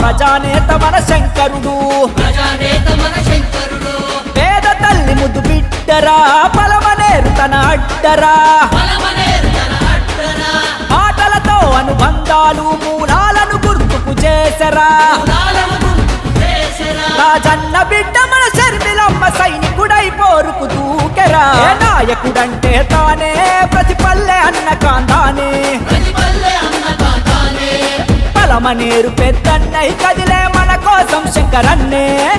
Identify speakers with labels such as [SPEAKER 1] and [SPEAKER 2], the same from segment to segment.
[SPEAKER 1] ప్రజానేత మన శంకరుడు. పేద తల్లి ముద్దు బిడ్డరా పలమనేరు తన అడ్డరా
[SPEAKER 2] బలమనేరు తన అడ్డరా
[SPEAKER 1] ఆటలతో అనుబంధాలు మూలాలను గుర్తుకు చేసరా. రాజన్న బిడ్డ మన శర్మిలమ్మ సైనికుడై పోరుకు దూకెరా. నాయకుడంటే తానే ప్రతి పల్లె అన్న కాంతానే.
[SPEAKER 2] ప్రతి
[SPEAKER 1] పెద్దన్నై కదిలే మన కోసం శంకరన్నే.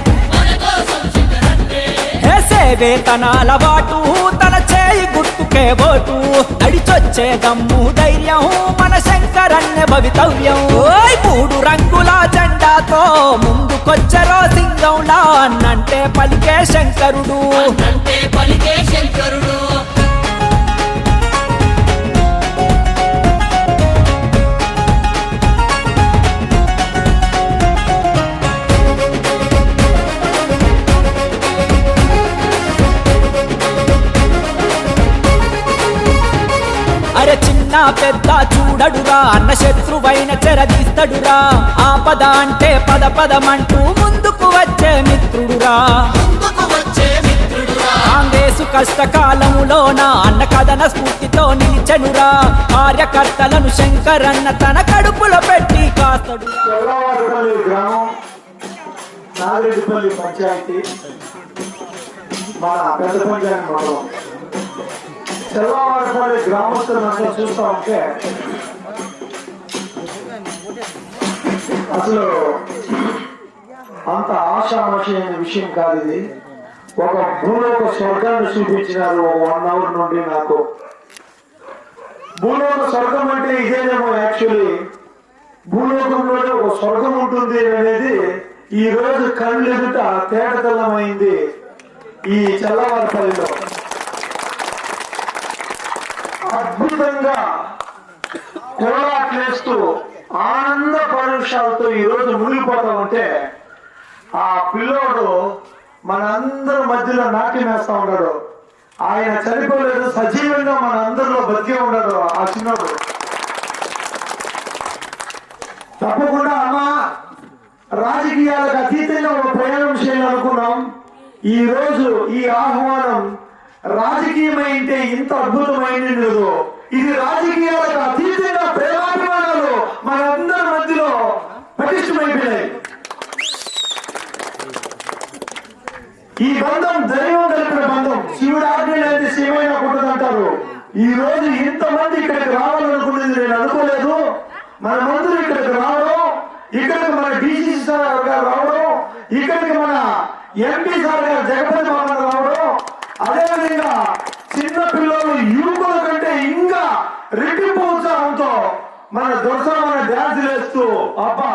[SPEAKER 1] వేతనాల బాటు తన చేయి గుర్తుకే ఓటు. అడిచొచ్చే దమ్ము ధైర్యం మన శంకరన్య భవితవ్యం. ఓయ్ మూడు రంగుల జెండాతో ముందుకొచ్చరో సింగంలా అన్నంటే పలికే శంకరుడు.
[SPEAKER 2] అంటే పలికే శంకరుడు.
[SPEAKER 1] చిన్న పెద్ద చూడడురా అన్న శత్రువైన చెరదీస్తడురా. ఆపద అంటే పద పదమంటూ ముందుకు వచ్చే మిత్రుడురా.
[SPEAKER 2] ముందుకు వచ్చే
[SPEAKER 1] కాంగ్రెసు కష్టకాలములోన అన్న కథన స్ఫూర్తితో నిలిచెనురా. కార్యకర్తలను శంకరన్న తన కడుపులో పెట్టి కాస్తడు
[SPEAKER 3] గ్రామం పంచాయతీ మన పెద్ద పంచాయతీ తెల్లవారుపల్లి గ్రామస్తులంతా చూస్తా ఉంటే అసలు అంత ఆశామాషమైన విషయం కాదు ఇది. ఒక భూలోక స్వర్గాన్ని చూపించినారు వన్ అవర్ నుండి నాకు. భూలోక స్వర్గం అంటే ఇదేనేమో యాక్చువల్లీ. భూలోకంలోనే ఒక స్వర్గం ఉంటుంది అనేది ఈ రోజు కళ్ళు ఎదుట తేటతల్లమైంది ఈ చల్లవారిపల్లిలో అద్భుతంగా కోలాట్లేస్తూ ఆనంద పరుషాలతో ఈ రోజు మునిగిపోతా ఉంటే ఆ పిల్లోడు మనందరి మధ్యలో నాట్యం వేస్తా ఉన్నాడు ఆయన చనిపోలేదు సజీవంగా మన అందరిలో బతికే ఉన్నాడు ఆ చిన్నోడు. తప్పకుండా అమ్మా రాజకీయాలకు అతీతంగా ఒక ప్రయాణం చేయాలనుకున్నాం ఈ రోజు ఈ ఆహ్వానం రాజకీయమైంటే ఇంత అద్భుతమైనదో లేదు. ఇది రాజకీయాలకు అతీతంగా ప్రేమాభిమానాలు మనందరి మధ్యలో పటిష్టమైపోయినాయి. ఈ బంధం దైవం కలిపిన బంధం. శివుడు ఆజ్ఞ లేని శివైనా అంటారు ఈ రోజు ఇంతమంది ఇక్కడికి రావాలనుకునేది నేను అనుకోలేదు. మన మంత్రులు ఇక్కడికి రావడం ఇక్కడికి మన డిసి సార్ గారు రావడం ఇక్కడికి మన ఎంపీ సార్ గారు జగపతి బాబు రావడం అదేవిధంగా చిన్న పిల్లలు మన దొరసమైన డ్యాన్స్ వేస్తూ అబ్బా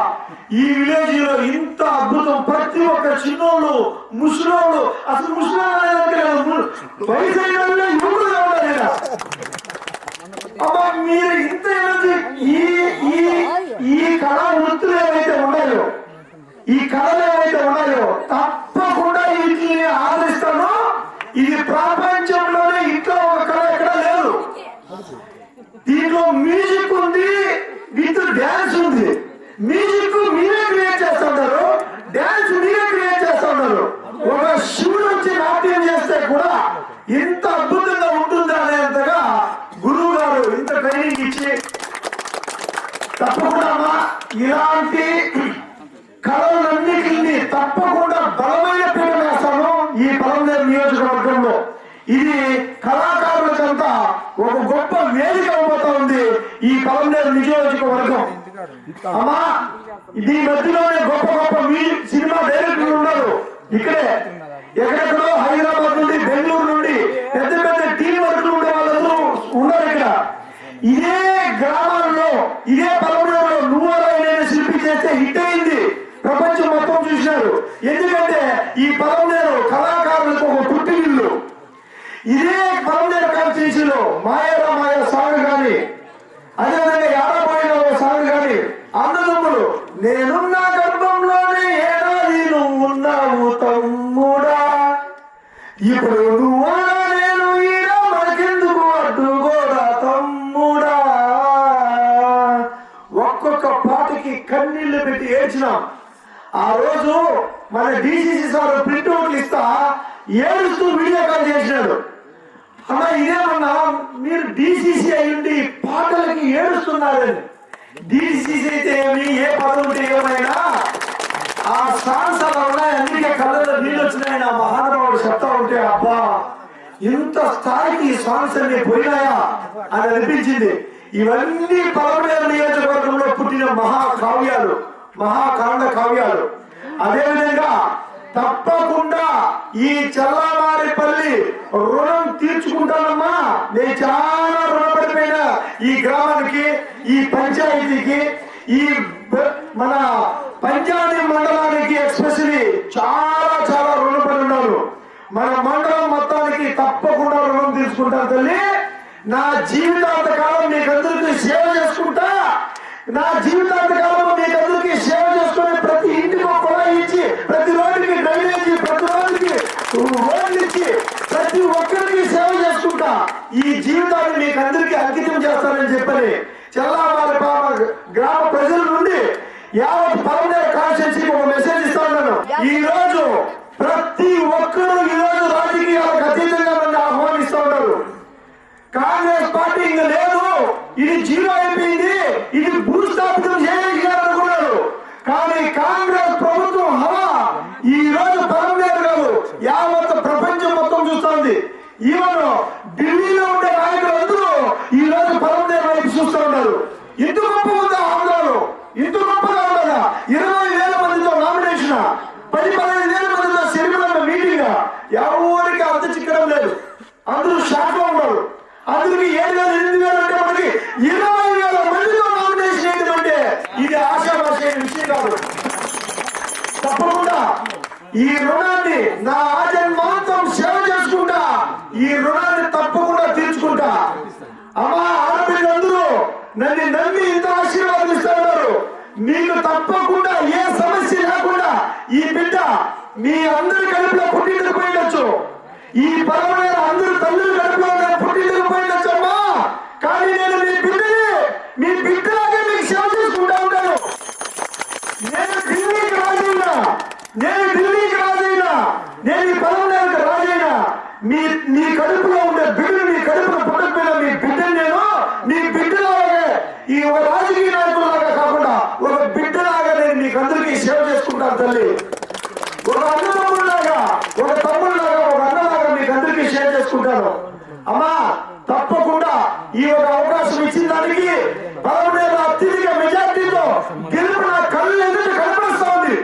[SPEAKER 3] ఈ విలేజ్లో ఇంత అద్భుతం. ప్రతి ఒక్క చిన్నోళ్ళు ముసలోళ్ళు అసలు ముసలోళ్ళు వయసు అయిన వాళ్ళే కావాలి అబ్బా మీరు ఇంత ఎనర్జీ ఈ ఈ ఈ కళా వృత్తులు ఏవైతే ఉన్నాయో ఈ కళలు ఏవైతే ఉన్నాయో తప్పకుండా వీటిని ఆదరిస్తాను ఇది ప్రపంచంలోనే ఇట్లా ఒక కళ ఎక్కడ లేదు. దీంట్లో మ్యూజిక్ ఉంది. విత్ డ్యాన్స్ ఉంది. మ్యూజిక్ మీరే క్రియేట్ చేస్తున్నారు డాన్స్ మీరే క్రియేట్ చేస్తున్నారు ఒక శివుడు వచ్చి నాట్యం చేస్తే కూడా ఇంత అద్భుతంగా ఉంటుంది అనేంతగా గురువు గారు ఇంత ట్రైనింగ్ ఇచ్చి తప్పకుండా అమ్మా ఇలాంటి కళలన్నిటిని తప్పకుండా బలమైన పీట వేస్తాను ఈ బలందేరు నియోజకవర్గంలో ఇది కళాకారులకంతా ఒక గొప్ప వేదిక అవబోతా ఉంది ఈ బలందేరు నియోజకవర్గం అమ్మా దీని మధ్యలోనే గొప్ప గొప్ప సినిమా డైరెక్టర్లు ఉన్నారు. ఇక్కడే. ఎక్కడెక్కడో హైదరాబాద్ నుండి బెంగళూరు నుండి పెద్ద పెద్ద టీం వర్క్లు ఉండే వాళ్ళందరూ ఉన్నారు ఇక్కడ ఇదే గ్రామాల్లో ఇదే పలమూరులో నువ్వరా నేను శిల్పి చేస్తే హిట్ అయింది ప్రపంచం మొత్తం చూశారు ఎందుకంటే ఈ పలమనేరు కళాకారులకు ఒక పుట్టినిల్లు ఇదే పలమనేరు కాన్స్టిట్యూన్సీలో మాయరా మాయ సాంగ్ కానీ అదేవిధంగా యాడపోయిన ఒక సాంగ్ కానీ అన్నదమ్ములు నేనున్న గర్భంలోనే ఏడాది నువ్వు ఉన్నావు తమ్ముడా ఇప్పుడు నువ్వు నేను ఈడ మనకెందుకు అడ్డుగోడా తమ్ముడా ఒక్కొక్క పాటకి కన్నీళ్ళు పెట్టి ఏడ్చినాం. ఆ రోజు మన డిసిసి సార్ ప్రింట్ అవుట్లు ఇస్తా ఏడుస్తూ వీడియో కాల్ చేసినాడు. అలా ఇదేమన్నా మీరు డిసిసి అయ్యుండి పాటలకి ఏడుస్తున్నారని. డిసిసి అయితే ఏమి ఏ పదవులు ఉంటే ఏమైనా? ఆ సాంగ్స్ అలా ఉన్నాయి అందుకే కళ్ళలో నీళ్ళు వచ్చినాయి నా మహానుభావుడు చెప్తా ఉంటే అబ్బా ఇంత స్థాయికి ఈ సాంగ్స్ అన్ని పోయినాయా అని అనిపించింది. ఇవన్నీ పలమనేరు నియోజకవర్గంలో పుట్టిన మహాకావ్యాలు. మహాకాండ కావ్యాలు అదేవిధంగా తప్పకుండా ఈ చల్లామారిపల్లి రుణం తీర్చుకుంటానమ్మా. నేను చాలా రుణపడిపోయిన ఈ గ్రామానికి ఈ పంచాయతీకి ఈ మన పంచాయతీ మండలానికి ఎస్పెషలీ చాలా చాలా రుణపడి ఉన్నారు మన మండలం మొత్తానికి తప్పకుండా రుణం తీసుకుంటాను తల్లి. నా జీవితాంత కాలం మీకందరికీ సేవ చేసుకుంటా. నా జీవితాంత కాలం మీకందరికీ సేవ చేసుకుని ప్రతి ఇంటికి ఒక కుళాయి ఇచ్చి ప్రతి రోడ్డుకి డ్రైనేజీ ప్రతి ప్రతి ఒక్కరికి సేవ చేసుకుంటా. ఈ జీవితాన్ని మీకు అందరికీ అంకితం చేస్తానని చెప్పని చెల్లామారి పాప గ్రామ ప్రజల నుండి యావత్ పరమదేవ కాన్స్టిట్యూన్సీకి ఒక మెసేజ్ ఇస్తా ఉన్నాను. ఈ రోజు ప్రతి ఒక్కరూ ఈ రోజు రాజకీయాలకు అతీతంగా నన్ను ఆహ్వానిస్తా ఉన్నారు. కాంగ్రెస్ పార్టీ ఇంకా లేదు. ఇది జీరో అయిపోయింది. ఇది భూస్థాపితం చేయాలనుకున్నారు కానీ కాంగ్రెస్ ప్రభుత్వం హవా ఈ రోజు పరమేరు కాదు యావత్ ప్రపంచం మొత్తం చూస్తోంది ఈవెన్ ఢిల్లీలో ఉండే నాయకులు అందరూ ఈ రోజు పరమదేవ వైపు చూస్తూ ఉన్నారు. ఇంత గొప్ప ఉందా ఆంధ్రాలో? ఇంత గొప్ప ఉండదా ఇరవై వేల మందితో నామినేషన్ పది పదిహేను వేల మందితో శరీరంలో మీటింగ్ ఎవరికి అంత చిక్కడం లేదు అందరూ షాక్లో ఉన్నారు అందరికి ఏడు వేల ఎనిమిది వేలు అంటే మనకి ఇరవై వేల మందితో నామినేషన్ వేయడం అంటే ఇది ఆశాభాష విషయం కాదు తప్పకుండా ఈ రుణాన్ని నా ఆజన్మాంతం సేవ చేసుకుంటా ఈ రుణాన్ని తప్పకుండా తీర్చుకుంటా అమ్మా ఆడపిల్లందరూ నన్ను నమ్మి ఇంత ఆశీర్వాదం ఇస్తా ఉన్నారు మీకు తప్పకుండా ఏ సమస్య లేకుండా ఈ బిడ్డ మీ అందరి కడుపులో పుట్టింటికి పోయిండొచ్చు ఈ పరమైన అందరు తల్లులు కడుపులో పుట్టింటికి పోయిండొచ్చు అమ్మా కానీ నేను మీ బిడ్డని మీ బిడ్డలాగే మీకు సేవ చేసుకుంటా ఉంటాను నేను ఢిల్లీకి రాజైనా నేను ఢిల్లీకి రాజైనా నేను ఈ పదవులకు రాజైనా మీ మీ కడుపులో ఉండే బిడ్డలు మీ కడుపులో పుట్టకపోయిన మీ బిడ్డని నేను మీ బిడ్డలాగే ఈ ఒక రాజకీయ నాయకులాగా కాకుండా ఒక బిడ్డలాగా నేను మీకు అందరికీ సేవ చేసుకుంటాను తల్లి ఒక అన్నదమ్ముడిలాగా ఒక తమ్ముడిలాగా ఒక అన్నలాగా మీకు అందరికీ షేర్ చేసుకుంటాను అమ్మా తప్పకుండా ఈ ఒక అవకాశం ఇచ్చిన దానికి పదమూడేళ్ళ అత్యధిక మెజార్టీతో గెలుపు నా కళ్ళు ఎదుట కనపరుస్తా ఉంది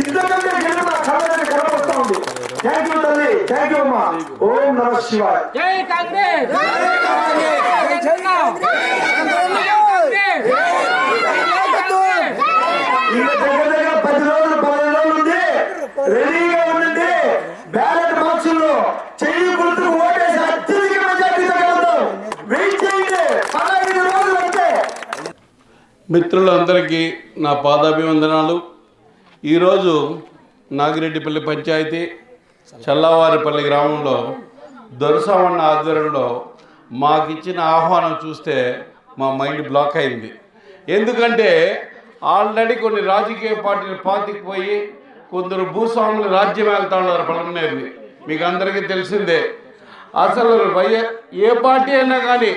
[SPEAKER 3] ఇంతకంటే గెలుపు నా కళ్ళ ఎదుట కనపరుస్తా ఉంది? థ్యాంక్ యూ తల్లి. థ్యాంక్ యూ అమ్మా. ఓం నమ శివాయ్.
[SPEAKER 4] జై కాంగ్రెస్! జై
[SPEAKER 3] రెడీగా ఉండండి. బ్యాలెట్ బాక్సుల్లో చెయ్యి గుర్తుకు ఓటేసి అత్యధిక మెజార్టీతో వెయిట్ చేయండి. పదహైదు రోజులు అంతే.
[SPEAKER 5] మిత్రులందరికీ నా పాదాభివందనాలు. ఈరోజు నాగిరెడ్డిపల్లి పంచాయతీ చల్లవారిపల్లి గ్రామంలో దొరసవన్న ఆధ్వర్యంలో మాకిచ్చిన ఆహ్వానం చూస్తే మా మైండ్ బ్లాక్ అయింది. ఎందుకంటే ఆల్రెడీ కొన్ని రాజకీయ పార్టీలు పాతికి పోయి కొందరు భూస్వాములు రాజ్యం వెళ్తా ఉన్నారు పలమనేరుని మీకు అందరికీ తెలిసిందే. అసలు వైఎ ఏ పార్టీ అయినా కానీ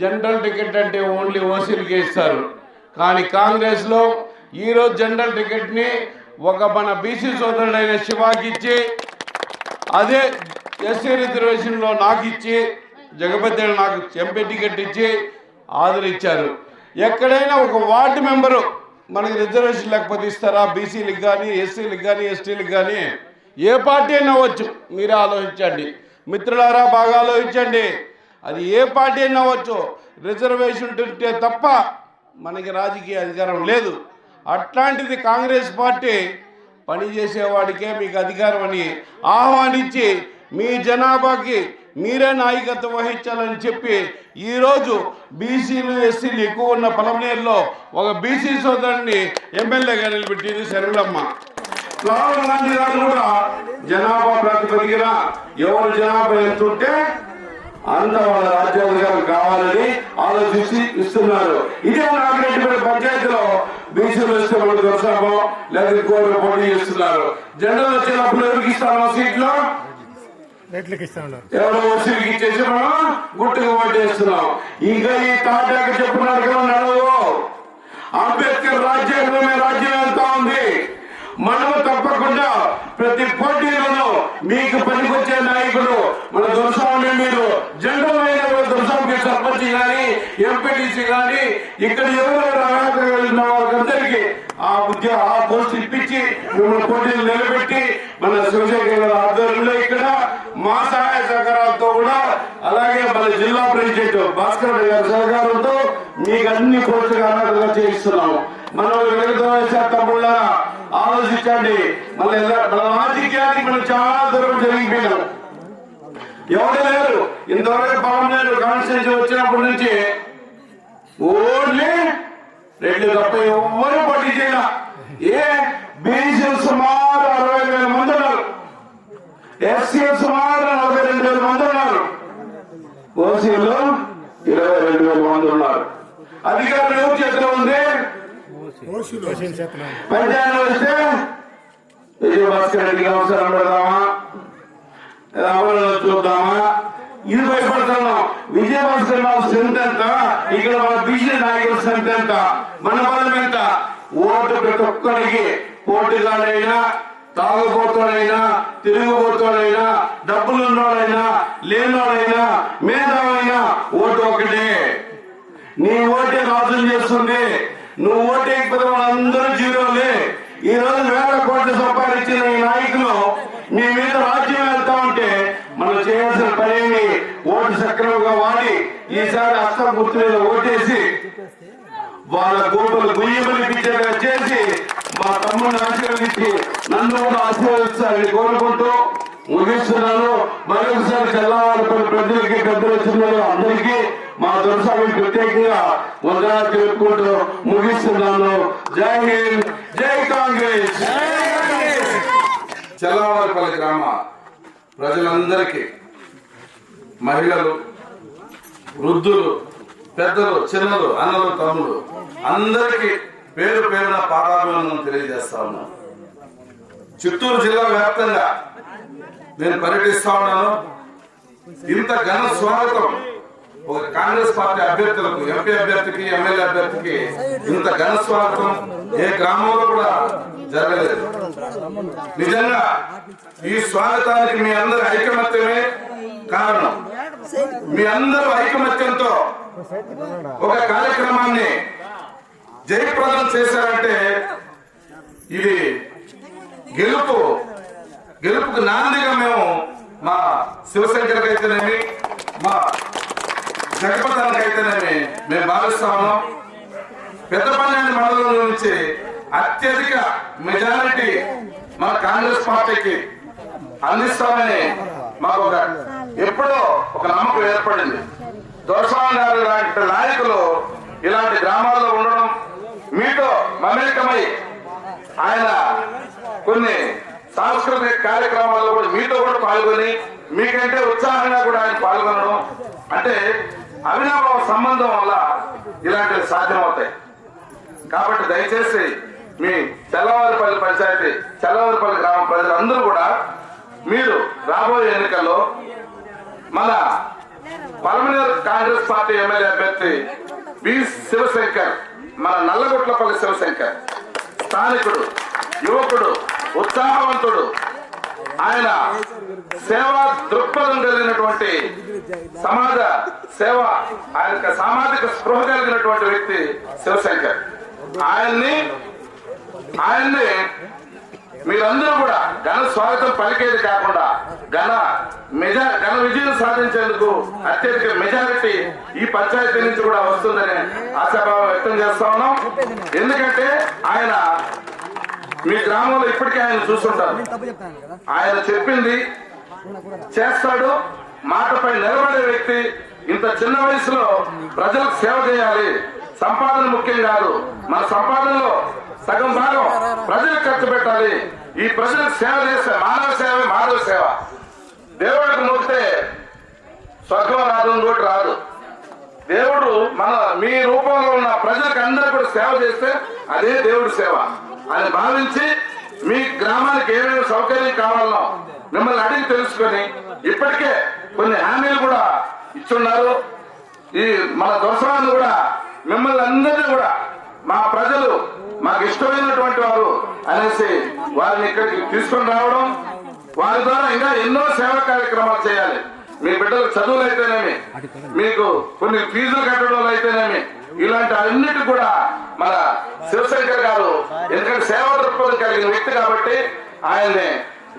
[SPEAKER 5] జనరల్ టికెట్ అంటే ఓన్లీ ఓసీలకే ఇస్తారు. కానీ కాంగ్రెస్లో ఈరోజు జనరల్ టికెట్ని ఒక మన బీసీ సోదరుడైన శివాకి ఇచ్చి అదే ఎస్సీ రిజర్వేషన్లో నాకు ఇచ్చి జగపతి నాకు ఎంపీ టికెట్ ఇచ్చి ఆదరించారు. ఎక్కడైనా ఒక వార్డు మెంబరు మనకి రిజర్వేషన్ లేకపోతే ఇస్తారా? బీసీలకు కానీ ఎస్సీలకు కానీ ఎస్టీలకు కానీ ఏ పార్టీ అయినా అవ్వచ్చు. మీరే ఆలోచించండి. మిత్రులారా బాగా ఆలోచించండి. అది ఏ పార్టీ అయినా అవ్వచ్చు. రిజర్వేషన్ ఉంటే తప్ప మనకి రాజకీయ అధికారం లేదు. అట్లాంటిది కాంగ్రెస్ పార్టీ పనిచేసేవాడికే మీకు అధికారం అని ఆహ్వానించి మీ జనాభాకి మీరే నాయకత్వం వహించాలని చెప్పి ఈరోజు బీసీలు ఎస్సీలు ఎక్కువ ఉన్న పలమనేరులో ఒక బీసీ సోదరుని ఎమ్మెల్యేగా నిలబెట్టింది శరణమ్మ రాహుల్ గాంధీ గారు కూడా జనాభా ప్రాతిపదికన ఎవరు జనాభా ఎంత ఉంటే అంత వాళ్ళ రాజ్యాంగం కావాలని ఆలోచించి ఇస్తున్నారు. ఇదే నాగిరెడ్డిపేట పంచాయతీలో బీసీలు వాళ్ళు దొరసామో లేదా ఇంకోరు పోటీ చేస్తున్నారు. జెండాలు వచ్చినప్పుడు ఎవరికి ఇస్తామో సీట్లో? ఎవరో వసూలుకి ఇచ్చేసి మనం గుట్టుకు ఓటేస్తున్నాం ఇంకా ఈ తాటాక చెప్పున్నారు కదా నడవు? అంబేద్కర్ రాజ్యాంగమే రాజ్యం వెళ్తా ఉంది. మనము తప్పకుండా ప్రతి పోటీలోనూ మీకు పనికొచ్చే నాయకుడు మన దురసామి మీరు. జనరల్ అయిన దురసామికి సర్పంచ్ కానీ ఎంపీటీసీ కానీ ఇక్కడ ఎవరు అర్హత కలిగిన వాళ్ళందరికీ ఆ ఉద్యోగ ఆ పోస్ట్ ఇప్పించి మిమ్మల్ని పోటీలు నిలబెట్టి మన శివశంకర్ ఆధ్వర్యంలో ఇక్కడ మా సహాయ సహకారాలతో కూడా అలాగే మన జిల్లా ప్రెసిడెంట్ భాస్కర్ గారి సహకారంతో మీకు అన్ని పోస్టులు అర్హతగా చేయిస్తున్నాము. మనం వెలుగుతున్న తమ్ముళ్ళ ఆలోచించండి. మన మన రాజకీయానికి మనం చాలా దూరం జరిగిపోయినాం. ఎవరు లేరు? ఇంతవరకు పవన్ లేరు కాన్స్టిట్యూన్సీ వచ్చినప్పటి నుంచి ఓన్లీ రెండు తప్ప ఎవ్వరు పోటీ చేయాల. ఏ బీసీలు సుమారు అరవై వేల మంది ఉన్నారు. ఎస్సీలు సుమారు నలభై రెండు వేల మంది ఉన్నారు. ఓసీలు ఇరవై రెండు వేల మంది ఉన్నారు. అధికారులు ఎవరి చేతిలో ఉంది? పంచాయతీ వస్తే విజయభాస్కర్ రెడ్డికి అవసరం పెడదామా? అమలు చూద్దామా? ఇది భయపడుతున్నాం. విజయభాస్కర్ రావు స్ట్రెంత్ ఎంత? ఇక్కడ మన బీసీ నాయకుల స్ట్రెంత్ ఎంత? మన బలం ఎంత? ఓటు ప్రతి ఒక్కరికి పోటీదారులైనా తాగుబోతుడైనా తిరుగుబోతుడైనా డబ్బులున్నోడైనా లేనివాడైనా మేధావైనా ఓటు ఒకటే నీ ఓటే రాజులు చేస్తుంది. నువ్వు ఓటేకపోతే వాళ్ళందరూ జీరోలే ఈ రోజు వేల కోట్లు సంపాదించిన ఈ నాయకులు మీ మీద రాజ్యం వెళ్తా ఉంటే మనం చేయాల్సిన పనేమి ఓటు సక్రమంగా వాడి ఈసారి అష్టం గుర్తు మీద ఓటేసి వాళ్ళ గోపులు బిడ్డగా చేసి మా తమ్ముడిని ఆశీర్వదించి నన్ను కూడా ఆశీర్వదిస్తారని కోరుకుంటూ ముగిస్తున్నాను. మరొకసారి చల్లవారిపల్లి ప్రజలకి పెద్దలు చిన్నలు అందరికీ మా దొరసామి ప్రత్యేకంగా వందనాలు తెలుపుకుంటూ ముగిస్తున్నాను. జై హింద్ జై కాంగ్రెస్. చల్లవారిపల్లి గ్రామ ప్రజలందరికీ మహిళలు వృద్ధులు పెద్దలు చిన్నలు అన్నలు తమ్ముడు అందరికీ పేరు పేరున పాదాభిమానం తెలియజేస్తా ఉన్నాను. చిత్తూరు జిల్లా వ్యాప్తంగా నేను పర్యటిస్తా ఉన్నాను. ఇంత ఘన స్వాగతం ఒక కాంగ్రెస్ పార్టీ అభ్యర్థులకు ఎంపీ అభ్యర్థికి ఎమ్మెల్యే అభ్యర్థికి ఇంత ఘన స్వాగతం ఏ గ్రామంలో కూడా జరగలేదు. నిజంగా ఈ స్వాగతానికి మీ అందరి ఐకమత్యమే కారణం. మీ అందరూ ఐకమత్యంతో ఒక కార్యక్రమాన్ని జయప్రదం చేశారంటే ఇది గెలుపు గెలుపుకు నాందిగా మేము మా శివశంకర్కి అయితేనేమి మా జగపతానికి అయితేనేమి మేము భావిస్తాము పెద్దపల్లి మండలం నుంచి అత్యధిక మెజారిటీ మన కాంగ్రెస్ పార్టీకి అందిస్తామని మాకు ఒక ఎప్పుడో ఒక నమ్మకం ఏర్పడింది. దోషవాన్ గారు లాంటి నాయకులు ఇలాంటి గ్రామాల్లో ఉండడం మీతో మమేకమై ఆయన కొన్ని సాంస్కృతిక కార్యక్రమాల్లో కూడా మీతో కూడా పాల్గొని మీకంటే ఉత్సాహంగా కూడా ఆయన పాల్గొనడం అంటే అవినాభావ సంబంధం వల్ల ఇలాంటివి సాధ్యమవుతాయి. కాబట్టి దయచేసి మీ చల్లవారిపల్లి పంచాయతీ చల్లవారిపల్లి గ్రామ ప్రజలందరూ కూడా మీరు రాబోయే ఎన్నికల్లో మన పలమనేరు కాంగ్రెస్ పార్టీ ఎమ్మెల్యే అభ్యర్థి బి శివశంకర్ మన నల్లగొట్లపల్లి శివశంకర్ స్థానికుడు యువకుడు ఉత్సాహవంతుడు ఆయన సేవా దృక్పథం కలిగినటువంటి సమాజ సేవ ఆయన సామాజిక స్పృహ కలిగినటువంటి వ్యక్తి శివశంకర్. ఆయన్ని ఆయన్ని మీరందరూ కూడా ఘన స్వాగతం పలికేది కాకుండా ఘన మెజా ఘన విజయం సాధించేందుకు అత్యధిక మెజారిటీ ఈ పంచాయతీ నుంచి కూడా వస్తుందని ఆశాభావం వ్యక్తం చేస్తా ఉన్నాం. ఎందుకంటే ఆయన మీ గ్రామంలో ఇప్పటికే ఆయన చూస్తుంటారు. ఆయన చెప్పింది చేస్తాడు మాటపై నిలబడే వ్యక్తి ఇంత చిన్న వయసులో ప్రజలకు సేవ చేయాలి. సంపాదన ముఖ్యం కాదు. మన సంపాదనలో సగం భాగం ప్రజలకు ఖర్చు పెట్టాలి.
[SPEAKER 6] ఈ ప్రజలకు సేవ చేస్తే మానవ సేవ మానవ సేవ. దేవుడికి మొక్కితే స్వర్గం రాదు ఇంకోటి రాదు. దేవుడు మన మీ రూపంలో ఉన్న ప్రజలకు అందరూ కూడా సేవ చేస్తే అదే దేవుడి సేవ. అని భావించి మీ గ్రామానికి ఏమేమి సౌకర్యం కావాలో మిమ్మల్ని అడిగి తెలుసుకొని ఇప్పటికే కొన్ని హామీలు కూడా ఇచ్చున్నారు. ఈ మన దోసరాన్ని కూడా మిమ్మల్ని అందరినీ కూడా మా ప్రజలు మాకు ఇష్టమైనటువంటి వారు అనేసి వారిని ఇక్కడికి తీసుకొని రావడం వారి ద్వారా ఇంకా ఎన్నో సేవా కార్యక్రమాలు చేయాలి. మీ బిడ్డలకు చదువులు అయితేనేమి మీకు కొన్ని ఫీజులు కట్టడం అయితేనేమి ఇలాంటి అన్నిటి కూడా మన శివశంకర్ గారు ఎందుకంటే సేవా దృక్పథం కలిగిన వ్యక్తి కాబట్టి ఆయన్ని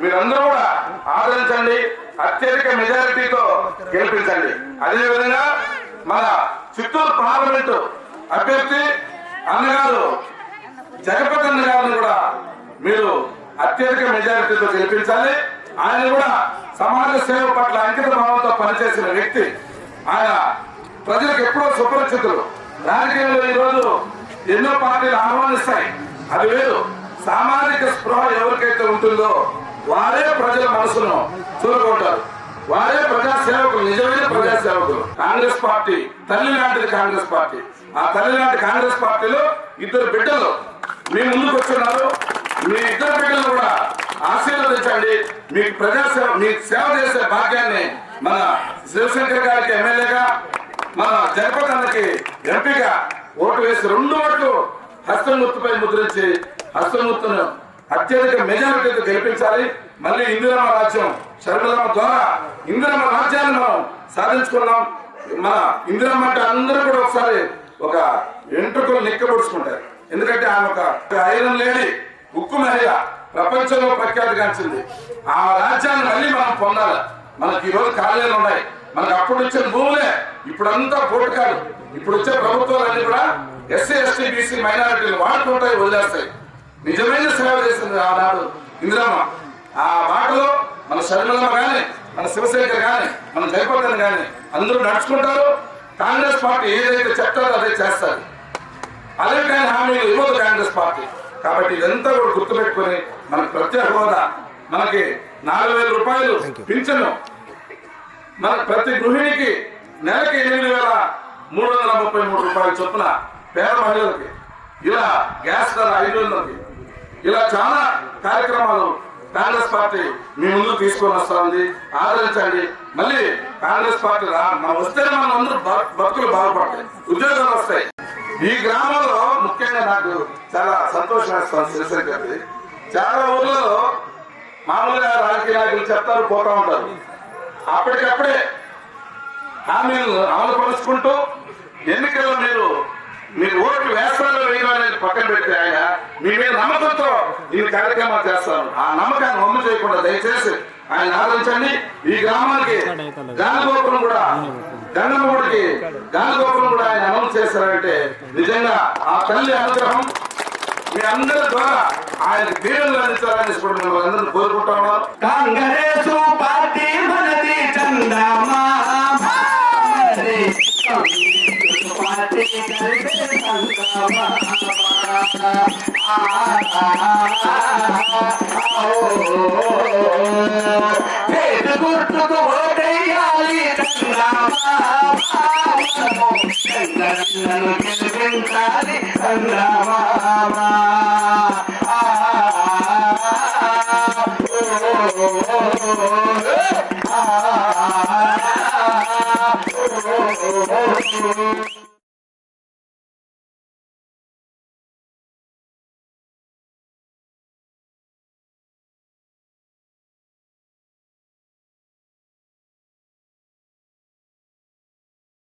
[SPEAKER 6] మీరందరూ కూడా ఆదరించండి అత్యధిక మెజారిటీతో గెలిపించండి. అదేవిధంగా మన చిత్తూరు పార్లమెంటు అభ్యర్థి అన్నగారు జగపతన్న గారిని కూడా మీరు అత్యధిక మెజారిటీతో గెలిపించాలి. ఆయన కూడా సమాజ సేవ పట్ల అంకిత భావంతో పనిచేసిన వ్యక్తి. ఆయన ప్రజలకు ఎప్పుడో సుపరిచితులు. రాజకీయంలో ఈ రోజు ఎన్నో పార్టీలు ఆహ్వానిస్తాయి. అది వేరు. సామాజిక స్పృహ ఎవరికైతే ఉంటుందో వారే ప్రజల మనసును చూరుకుంటారు వారే ప్రజాసేవకులు నిజమైన ప్రజాసేవకులు. కాంగ్రెస్ పార్టీ తల్లి లాంటిది కాంగ్రెస్ పార్టీ. ఆ తల్లి లాంటి కాంగ్రెస్ పార్టీలో ఇద్దరు బిడ్డలు. మీ ముందుకు వచ్చున్నారు మీ ఇద్దరు బిడ్డలు కూడా ఆశీర్వదించండి మీకు ప్రజా సేవ మీకు సేవ చేసే భాగ్యాన్ని మన శివశంకర్ గారికి ఎమ్మెల్యేగా మన జగపతి ఎంపీగా ఓటు వేసి రెండు ఓట్లు హస్తమూర్తిపై ముద్రించి హస్తమూర్తును అత్యధిక మెజారిటీతో గెలిపించాలి. మళ్ళీ ఇందిరమ్మ రాజ్యం షర్మిలమ్మ ద్వారా ఇందిరమ్మ రాజ్యాన్ని మనం సాధించుకున్నాం. మన ఇందిరమ్మ అంటే అందరూ కూడా ఒకసారి ఒక వెంట్రుకలు నిక్కబడుచుకుంటారు. ఎందుకంటే ఆమె ఒక ఐరన్ లేడీ ఉక్కు మహిళ ప్రపంచంలో ప్రఖ్యాతిగాంచింది. ఆ రాజ్యాన్ని మళ్ళీ మనం పొందాలి. మనకి ఈ రోజు ఖాళీలు ఉన్నాయి. మనకు అప్పుడు వచ్చే భూములే ఇప్పుడంతా పోటుకాలు ఇప్పుడు వచ్చే ప్రభుత్వాలన్నీ కూడా ఎస్సీ ఎస్టీ బీసీ మైనారిటీలు వాడుకుంటాయి వదిలేస్తాయి. నిజమైన సేవ చేసింది ఆనాడు ఇందిరమ్మ. ఆ మాటలో మన శర్మలమ్మ కానీ మన శివశంకర్ కానీ మన జయపతిని కానీ అందరూ నడుచుకుంటారు. కాంగ్రెస్ పార్టీ ఏదైతే చెప్తారో అదే చేస్తారు. కానీ హామీలు ఇవ్వదు కాంగ్రెస్ పార్టీ. కాబట్టి ఇదంతా కూడా గుర్తుపెట్టుకొని మనకు ప్రత్యేక హోదా. మనకి నాలుగు వేల రూపాయలు పింఛను. మన ప్రతి గృహిణికి నెలకి ఎనిమిది వేల మూడు వందల ముప్పై మూడు రూపాయల చొప్పున పేద మహిళలకి ఇలా గ్యాస్ ధర ఐదు వందలకి ఇలా చాలా కార్యక్రమాలు కాంగ్రెస్ పార్టీ మీ ముందు తీసుకొని వస్తుంది. ఆదరించండి. మళ్ళీ కాంగ్రెస్ పార్టీ రా మనం వస్తేనే మనం అందరూ బతుకులు బాగుపడతాయి. ఉద్యోగాలు వస్తాయి. ఈ గ్రామంలో ముఖ్యంగా నాకు చాలా సంతోషం వేస్తాను చాలా ఊర్లలో మామూలుగా రాజకీయ నాయకులు చెప్తారు పోతా ఉంటారు. అప్పటికప్పుడే హామీలను అమలు పరుచుకుంటూ ఎన్నికల్లో మీరు మీరు ఓట్లు వేస్తారో వేయాలనేది పక్కన పెడితే ఆయన మీ మీద నమ్మకంతో ఈ కార్యక్రమాలు చేస్తారు. ఆ నమ్మకాన్ని వమ్ము చేయకుండా దయచేసి ఆయన ఆదరించండి. ఈ గ్రామానికి గాలిగోపురం కూడా గంగమ్మడికి గాలిగోపురం కూడా ఆయన అమలు చేశారంటే నిజంగా ఆ తల్లి అనుగ్రహం మీ అందరి ద్వారా ఆయన దీవెనలు అందించాలని ఇప్పుడు మిమ్మల్ని కోరుకుంటా
[SPEAKER 1] కాంగ్రెస్ పార్టీ మనది చందమా. గుర్తుకు ఓటేయాలి. చంద్రన్నను గెలిపించాలి చందమా. ఆ, ఓ